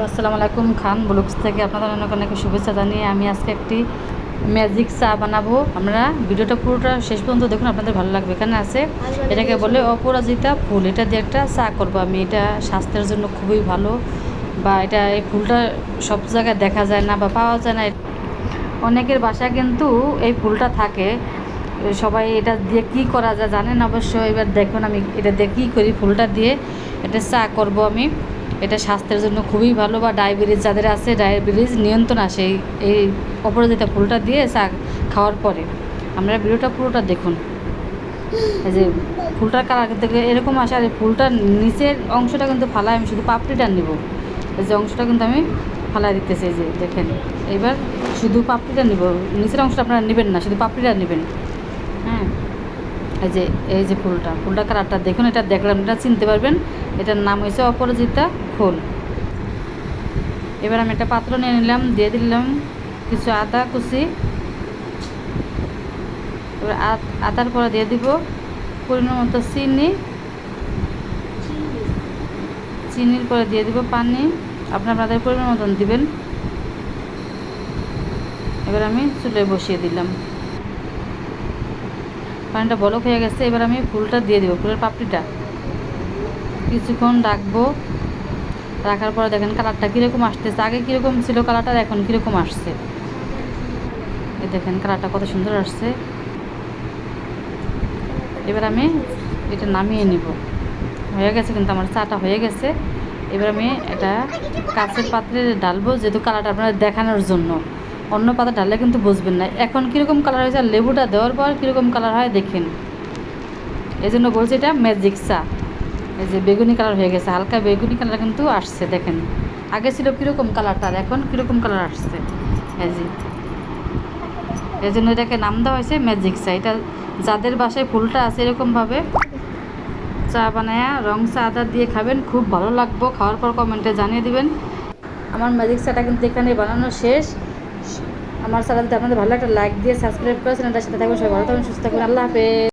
আসসালামু আলাইকুম খান ব্লগস থেকে আপনাদের অনেক অনেক শুভেচ্ছা জানিয়ে আমি আজকে একটি ম্যাজিক চা বানাবো। আমরা ভিডিওটা পুরোটা শেষ পর্যন্ত দেখুন আপনাদের ভালো লাগবে। এখানে আছে এটাকে বলে অপরাজিতা ফুল। এটা দিয়ে একটা চা করব আমি। এটা স্বাস্থ্যের জন্য খুবই ভালো বা এটা এই ফুলটা সব জায়গায় দেখা যায় না বা পাওয়া যায় না। অনেকের বাসায় কিন্তু এই ফুলটা থাকে। সবাই এটা দিয়ে কী করা যায় জানেন অবশ্য? এবার দেখুন আমি এটা দিয়ে কী করি ফুলটা দিয়ে। এটা চা করব আমি। এটা স্বাস্থ্যের জন্য খুবই ভালো বা ডায়াবেটিস যাদের আছে, ডায়াবেটিস নিয়ন্ত্রণ আসে। এই অপরাজিতা ফুলটা দিয়ে চা খাওয়ার পরে। আমরা ভিডিওটা পুরোটা দেখুন। এই যে ফুলটার কালার দেখলে এরকম আসে আর ফুলটার নিচের অংশটা কিন্তু ফালাই আমি শুধু পাপড়িটা নেব। এই যে অংশটা কিন্তু আমি ফালাই দিতেছি যে দেখেন। এবার শুধু পাপড়িটা নিব। নিচের অংশটা আপনারা নেবেন না, শুধু পাপড়িটা নেবেন। হ্যাঁ। এই যে এই যে ফুলটা। ফুলটা কালারটা দেখুন, এটা দেখলাম, এটা চিনতে পারবেন। এটার নাম হয়েছে অপরাজিতা ফুল। এবার আমি একটা পাত্র নিয়ে নিলাম, দিয়ে দিলাম কিছু আদা কুচি। এবার আদ- আদার পরে দিয়ে দিব পরিমাণ মতো চিনি। চিনির পরে দিয়ে দিব পানি। আপনার আপনাদের পরিমাণ মতন দিবেন। এবার আমি চুলে বসিয়ে দিলাম। পানিটা বলক হয়ে গেছে, এবার আমি ফুলটা দিয়ে দেবো, ফুলের পাপড়িটা। কিছুক্ষণ রাখব। রাখার পরে দেখেন কালারটা কীরকম আসতেছে। আগে কীরকম ছিল কালারটা এখন কীরকম আসছে? এই দেখেন কালারটা কত সুন্দর আসছে। এবার আমি এটা নামিয়ে নিব। হয়ে গেছে কিন্তু আমার চাটা হয়ে গেছে। এবার আমি এটা কাঁচের পাত্রে ঢালবো যেহেতু কালারটা আপনার দেখানোর জন্য। অন্য পাতা ঢাললে কিন্তু বুঝবেন না। এখন কীরকম কালার হয়েছে আর লেবুটা দেওয়ার পর কীরকম কালার হয় দেখেন। এই জন্য বলছি এটা ম্যাজিক চা। এই যে বেগুনি কালার হয়ে গেছে, হালকা বেগুনি কালার কিন্তু আসছে, দেখেন। আগে ছিল কীরকম কালারটা আর এখন কীরকম কালার আসছে? এই যে। এই জন্য এটাকে নাম দেওয়া হয়েছে ম্যাজিক চা। এটা যাদের বাসায় ফুলটা আছে এরকমভাবে চা বানায়া, রং চা, আদা দিয়ে খাবেন, খুব ভালো লাগবো। খাওয়ার পর কমেন্টে জানিয়ে দিবেন। আমার ম্যাজিক চাটা কিন্তু এখানে বানানো শেষ। আমার চ্যানেলটা আপনাদের ভালো একটা লাইক দিয়ে সাবস্ক্রাইব করে এটার সাথে থাকবেন। সবাই ভালো থাকুন সুস্থ থাকুন আল্লাহ হাফেজ।